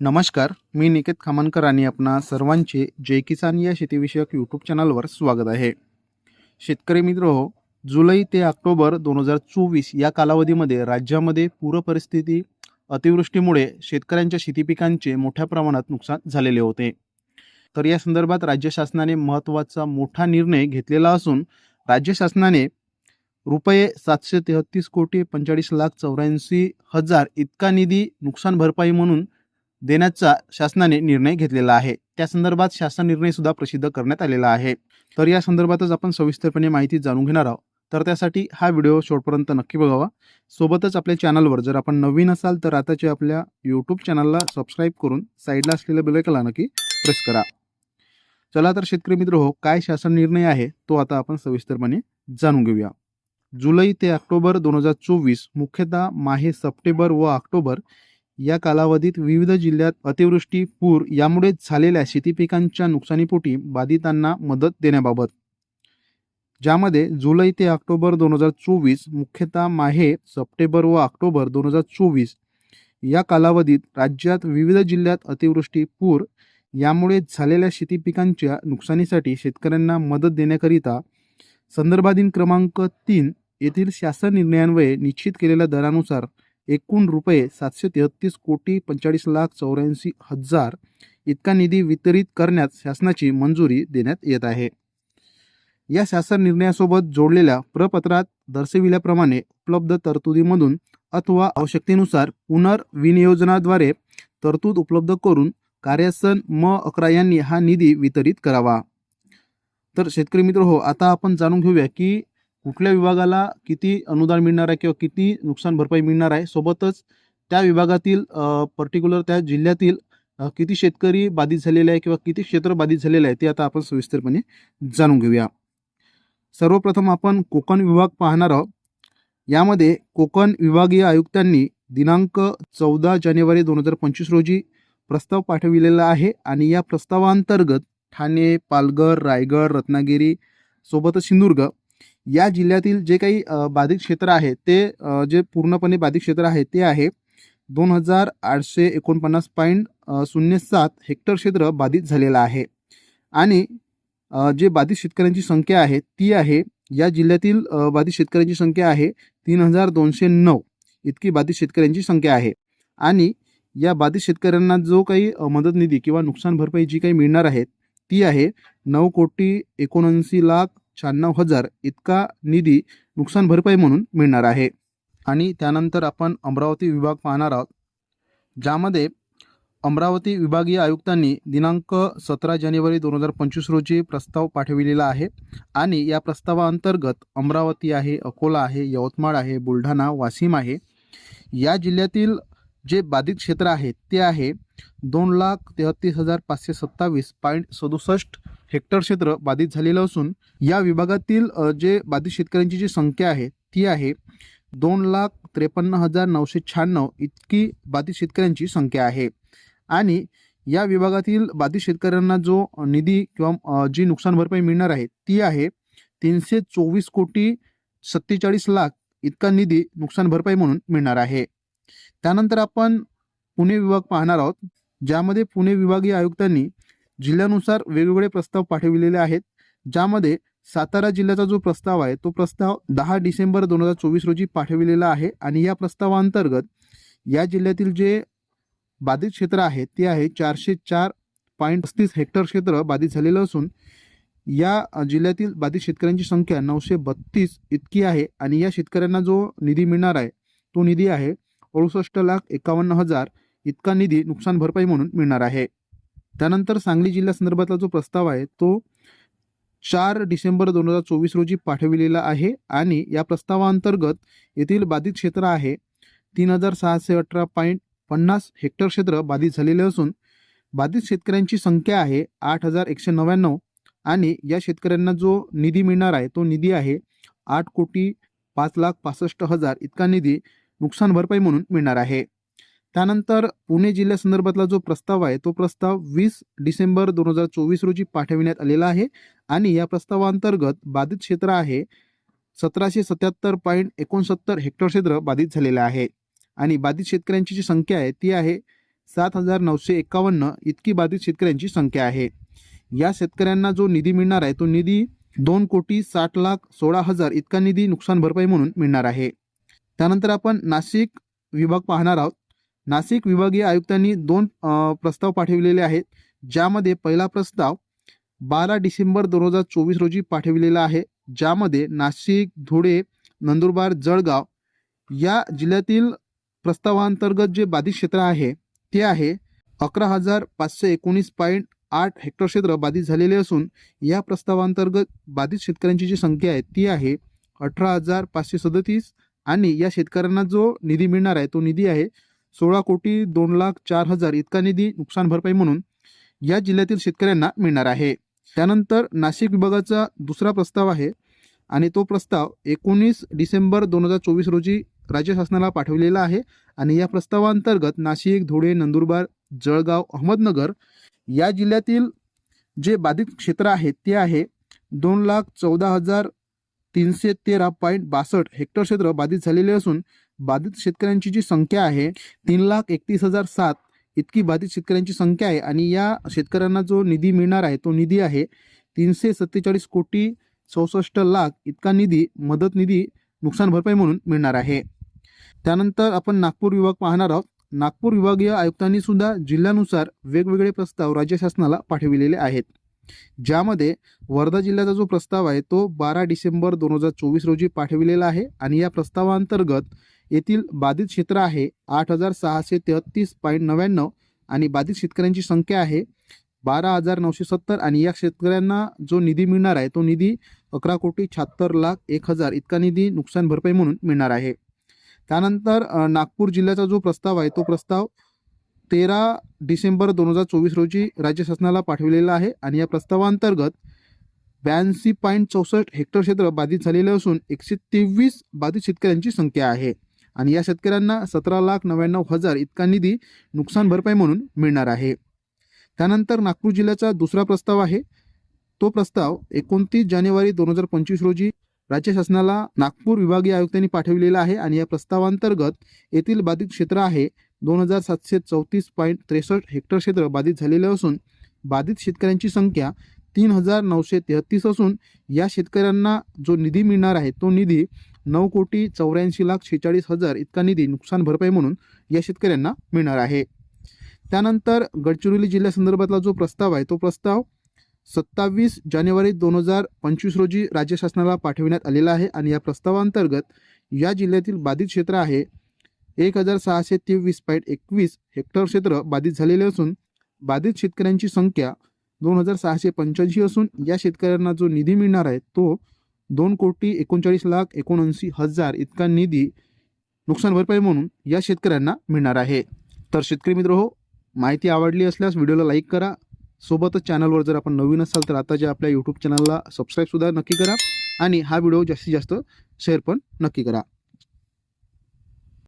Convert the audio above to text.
नमस्कार मी निकेत खामनकर आणि आपणा सर्वांचे जय किसान या शेतीविषयक यूट्यूब चॅनलवर स्वागत आहे. शेतकरी मित्र हो जुलै ते ऑक्टोबर दोन हजार चोवीस या कालावधीमध्ये राज्यामध्ये पूर परिस्थिती अतिवृष्टीमुळे शेतकऱ्यांच्या शेती पिकांचे मोठ्या प्रमाणात नुकसान झालेले होते. तर या संदर्भात राज्य शासनाने महत्त्वाचा मोठा निर्णय घेतलेला असून राज्य शासनाने रुपये सातशे तेहतीस कोटी पंचेचाळीस लाख चौऱ्याऐंशी हजार इतका निधी नुकसान भरपाई म्हणून देण्याचा शासनाने निर्णय घेतलेला आहे. त्या संदर्भात शासन निर्णय सुद्धा प्रसिद्ध करण्यात आलेला आहे. तर या संदर्भातच आपण सविस्तरपणे माहिती जाणून घेणार आहोत. तर त्यासाठी हा व्हिडिओ शेवटपर्यंत नक्की बघावा. सोबतच आपल्या चॅनलवर जर आपण नवीन असाल तर आताच्या आपल्या यूट्यूब चॅनलला सबस्क्राईब करून साईडला असलेल्या बेलायकला नक्की प्रेस करा. चला तर शेतकरी मित्र हो काय शासन निर्णय आहे तो आता आपण सविस्तरपणे जाणून घेऊया. जुलै ते ऑक्टोबर दोन हजार चोवीस मुख्यतः माहे सप्टेंबर व ऑक्टोबर या कालावधीत विविध जिल्ह्यात अतिवृष्टी पूर यामुळे झालेल्या शेती पिकांच्या नुकसानीपोटी बाधितांना मदत देण्याबाबत. ज्यामध्ये जुलै ते ऑक्टोबर दोन हजार चोवीस मुख्यतः माहे सप्टेंबर व ऑक्टोबर दोन हजार चोवीस या कालावधीत राज्यात विविध जिल्ह्यात अतिवृष्टी पूर यामुळे झालेल्या शेती पिकांच्या नुकसानीसाठी शेतकऱ्यांना मदत देण्याकरिता संदर्भाधीन क्रमांक तीन येथील शासन निर्णयान्वये निश्चित केलेल्या दरानुसार एकूण रुपये सातशे तेहतीस कोटी पंचेचाळीस लाख चौऱ्याऐंशी हजार इतका निधी वितरित करण्यास शासनाची मंजुरी देण्यात येत आहे. या शासन निर्णयासोबत जोडलेल्या प्रपत्रात दर्शविल्याप्रमाणे उपलब्ध तरतुदीमधून अथवा आवश्यकतेनुसार पुनर्विनियोजनाद्वारे तरतूद उपलब्ध करून कार्यासन म अकरा यांनी हा निधी वितरित करावा. तर शेतकरी मित्र हो आता आपण जाणून घेऊया की कुठल्या विभागाला किती अनुदान मिळणार आहे किंवा किती नुकसान भरपाई मिळणार आहे सोबतच त्या विभागातील पर्टिक्युलर त्या जिल्ह्यातील किती शेतकरी बाधित झालेले आहे किंवा किती क्षेत्र बाधित झालेले आहे ते आता आपण सविस्तरपणे जाणून घेऊया. सर्वप्रथम आपण कोकण विभाग पाहणार आहोत. यामध्ये कोकण विभागीय आयुक्तांनी दिनांक चौदा जानेवारी दोन हजार पंचवीस रोजी प्रस्ताव पाठविलेला आहे आणि या प्रस्तावांतर्गत ठाणे पालघर रायगड रत्नागिरी सोबतच सिंधुदुर्ग या जिल्ह्यातील जे काही बाधित क्षेत्र आहे ते जे पूर्णपणे बाधित क्षेत्र आहे ते आहे दोन हजार आठशे एकोणपन्नास पॉईंट शून्य सात हेक्टर क्षेत्र बाधित झालेलं आहे. आणि जे बाधित शेतकऱ्यांची संख्या आहे ती आहे या जिल्ह्यातील बाधित शेतकऱ्यांची संख्या आहे तीन हजार दोनशे नऊ. इतकी बाधित शेतकऱ्यांची संख्या आहे. आणि या बाधित शेतकऱ्यांना जो काही मदत निधी किंवा नुकसान भरपाई जी काही मिळणार आहे ती आहे नऊ कोटी एकोणऐंशी लाख शहाण्णव हजार इतका निधी नुकसान भरपाई म्हणून मिळणार आहे. आणि त्यानंतर आपण अमरावती विभाग पाहणार आहोत ज्यामध्ये अमरावती विभागीय आयुक्तांनी दिनांक सतरा जानेवारी दोन हजार पंचवीस रोजी प्रस्ताव पाठविलेला आहे आणि या प्रस्तावाअंतर्गत अमरावती आहे अकोला आहे यवतमाळ आहे बुलढाणा वाशिम आहे. या जिल्ह्यातील जे बाधित क्षेत्र आहे ते आहे दोन लाख तेहतीस हजार पाचशे सत्तावीस पॉईंट सदुसष्ट हेक्टर क्षेत्र बाधित झालेलं असून या विभागातील जे बाधित शेतकऱ्यांची जी संख्या आहे ती आहे दोन लाख त्रेपन्न हजार नऊशे शहाण्णव इतकी बाधित शेतकऱ्यांची संख्या आहे. आणि या विभागातील बाधित शेतकऱ्यांना जो निधी किंवा जी नुकसान भरपाई मिळणार आहे ती आहे तीनशे चोवीस कोटी सत्तेचाळीस लाख इतका निधी नुकसान भरपाई म्हणून मिळणार आहे. त्यानंतर आपण पुणे विभाग पाहणार आहोत ज्यामध्ये पुणे विभागीय आयुक्तांनी जिल्ह्यानुसार वेगवेगळे प्रस्ताव पाठविलेले आहेत ज्यामध्ये सातारा जिल्ह्याचा जो प्रस्ताव आहे तो प्रस्ताव दहा डिसेंबर दोन हजार चोवीस रोजी पाठविलेला आहे आणि या प्रस्तावांतर्गत या जिल्ह्यातील जे बाधित क्षेत्र आहे ते आहे चारशे चार पॉईंट पस्तीस हेक्टर क्षेत्र बाधित झालेलं असून या जिल्ह्यातील बाधित शेतकऱ्यांची संख्या नऊशे बत्तीस इतकी आहे आणि या शेतकऱ्यांना जो निधी मिळणार आहे तो निधी आहे अडुसष्ट लाख एकावन्न हजार इतका निधी नुकसान भरपाई म्हणून मिळणार आहे. त्यानंतर सांगली जिल्ह्यासंदर्भातला जो प्रस्ताव आहे तो चार डिसेंबर दोन हजार चोवीस रोजी पाठविलेला आहे आणि या प्रस्तावाअंतर्गत येथील बाधित क्षेत्र आहे तीन हजार सहाशे अठरा पॉईंट पन्नास हेक्टर क्षेत्र बाधित झालेले असून बाधित शेतकऱ्यांची संख्या आहे आठ हजार एकशे नव्याण्णव आणि या शेतकऱ्यांना जो निधी मिळणार आहे तो निधी आहे आठ कोटी पाच लाख पासष्ट हजार इतका निधी नुकसान भरपाई म्हणून मिळणार आहे. त्यानंतर पुणे जिल्ह्यासंदर्भातला जो प्रस्ताव आहे तो प्रस्ताव वीस डिसेंबर दोन हजार चोवीस रोजी पाठविण्यात आलेला आहे आणि या प्रस्तावांतर्गत बाधित क्षेत्र आहे सतराशे सत्याहत्तर पॉईंट एकोणसत्तर हेक्टर क्षेत्र बाधित झालेलं आहे आणि बाधित शेतकऱ्यांची जी संख्या आहे ती आहे सात हजार नऊशे एकावन्न इतकी बाधित शेतकऱ्यांची संख्या आहे. या शेतकऱ्यांना जो निधी मिळणार आहे तो निधी दोन कोटी साठ लाख सोळा हजार इतका निधी नुकसान भरपाई म्हणून मिळणार आहे. त्यानंतर आपण नाशिक विभाग पाहणार आहोत. नाशिक विभागीय आयुक्तांनी दोन प्रस्ताव पाठविलेले आहेत. ज्यामध्ये पहिला प्रस्ताव बारा डिसेंबर दोन हजार चोवीस रोजी पाठविलेला आहे. ज्यामध्ये नाशिक धुळे नंदुरबार जळगाव या जिल्ह्यातील प्रस्तावांतर्गत जे बाधित क्षेत्र आहे ते आहे अकरा हजार पाचशे एकोणीस पॉईंट आठ हेक्टर क्षेत्र बाधित झालेले असून या प्रस्तावांतर्गत बाधित शेतकऱ्यांची जी संख्या आहे ती आहे अठरा हजार पाचशे सदतीस आणि या शेतकऱ्यांना जो निधी मिळणार आहे तो निधी आहे सोळा कोटी दोन लाख चार हजार इतका निधी नुकसान भरपाई म्हणून या जिल्ह्यातील शेतकऱ्यांना मिळणार आहे. त्यानंतर नाशिक विभागाचा दुसरा प्रस्ताव आहे आणि तो प्रस्ताव एकोणीस डिसेंबर दोन हजार चोवीस रोजी राज्य शासनाला पाठवलेला आहे आणि या प्रस्तावांतर्गत नाशिक धुळे नंदुरबार जळगाव अहमदनगर या जिल्ह्यातील जे बाधित क्षेत्र आहे ते आहे दोन लाख चौदा हजार तीनशे तेरा पॉईंट बासष्ट हेक्टर क्षेत्र बाधित झालेले असून बाधित शेतकऱ्यांची जी संख्या आहे तीन लाख एकतीस हजार सात इतकी बाधित शेतकऱ्यांची संख्या आहे आणि या शेतकऱ्यांना जो निधी मिळणार आहे तो निधी आहे तीनशे सत्तेचाळीस कोटी चौसष्ट लाख इतका निधी मदत निधी नुकसान भरपाई म्हणून मिळणार आहे. त्यानंतर आपण नागपूर विभाग पाहणार आहोत. नागपूर विभागीय आयुक्तांनी सुद्धा जिल्ह्यानुसार वेगवेगळे प्रस्ताव राज्य शासनाला पाठविलेले आहेत. ज्यामध्ये वर्धा जिल्ह्याचा जो प्रस्ताव आहे तो बारा डिसेंबर दोन हजार चोवीस रोजी पाठविलेला आहे आणि या प्रस्तावांतर्गत येथील बाधित क्षेत्र आहे आठ हजार सहाशे तेहतीस पॉईंट नव्याण्णव आणि बाधित शेतकऱ्यांची संख्या आहे बारा हजार नऊशे सत्तर आणि या शेतकऱ्यांना जो निधी मिळणार आहे तो निधी अकरा कोटी शहात्तर लाख एक हजार इतका निधी नुकसान भरपाई म्हणून मिळणार आहे. त्यानंतर नागपूर जिल्ह्याचा जो प्रस्ताव आहे तो प्रस्ताव तेरा डिसेंबर दोन हजार चोवीस रोजी राज्य शासनाला पाठविलेला आहे आणि या प्रस्तावांतर्गत ब्याऐंशी पॉईंट चौसष्ट हेक्टर क्षेत्र बाधित झालेले असून एकशे तेवीस बाधित शेतकऱ्यांची संख्या आहे. आणि या शेतकऱ्यांना सतरा लाख नव्याण्णव हजार इतका निधी नुकसान भरपाई म्हणून मिळणार आहे. त्यानंतर नागपूर जिल्ह्याचा दुसरा प्रस्ताव आहे. तो प्रस्ताव एकोणतीस जानेवारी दोन हजार पंचवीस रोजी राज्य शासनाला नागपूर विभागीय आयुक्तांनी पाठविलेला आहे आणि या प्रस्तावांतर्गत येथील बाधित क्षेत्र आहे. दोन हजार सातशे चौतीस पॉईंट त्रेसष्ट हेक्टर क्षेत्र बाधित झालेले असून बाधित शेतकऱ्यांची संख्या तीन हजार नऊशे तेहतीस असून या शेतकऱ्यांना जो निधी मिळणार आहे तो निधी नऊ कोटी चौऱ्याऐंशी लाख शेहेचाळीस हजार इतका निधी नुकसान भरपाई म्हणून या शेतकऱ्यांना मिळणार आहे. त्यानंतर गडचिरोली जिल्ह्यासंदर्भातला जो प्रस्ताव आहे तो प्रस्ताव सत्तावीस जानेवारी दोन हजार पंचवीस रोजी राज्य शासनाला पाठविण्यात आलेला आहे आणि या प्रस्तावांतर्गत या जिल्ह्यातील बाधित क्षेत्र आहे. एक हजार सहाशे तेवीस पॉईंट एकवीस हेक्टर क्षेत्र बाधित झालेले असून बाधित शेतकऱ्यांची संख्या दोन हजार सहाशे पंच्याऐंशी असून या शेतकऱ्यांना जो निधी मिळणार आहे तो दोन कोटी एकोणचाळीस लाख एकोणऐंशी हजार इतका निधी नुकसान भरपाई म्हणून या शेतकऱ्यांना मिळणार आहे. तर शेतकरी मित्र हो माहिती आवडली असल्यास व्हिडिओला लाईक करा. सोबतच चॅनलवर जर आपण नवीन असाल तर आता जे आपल्या यूट्यूब चॅनलला सबस्क्राईबसुद्धा नक्की करा आणि हा व्हिडिओ जास्तीत जास्त शेअर पण नक्की करा.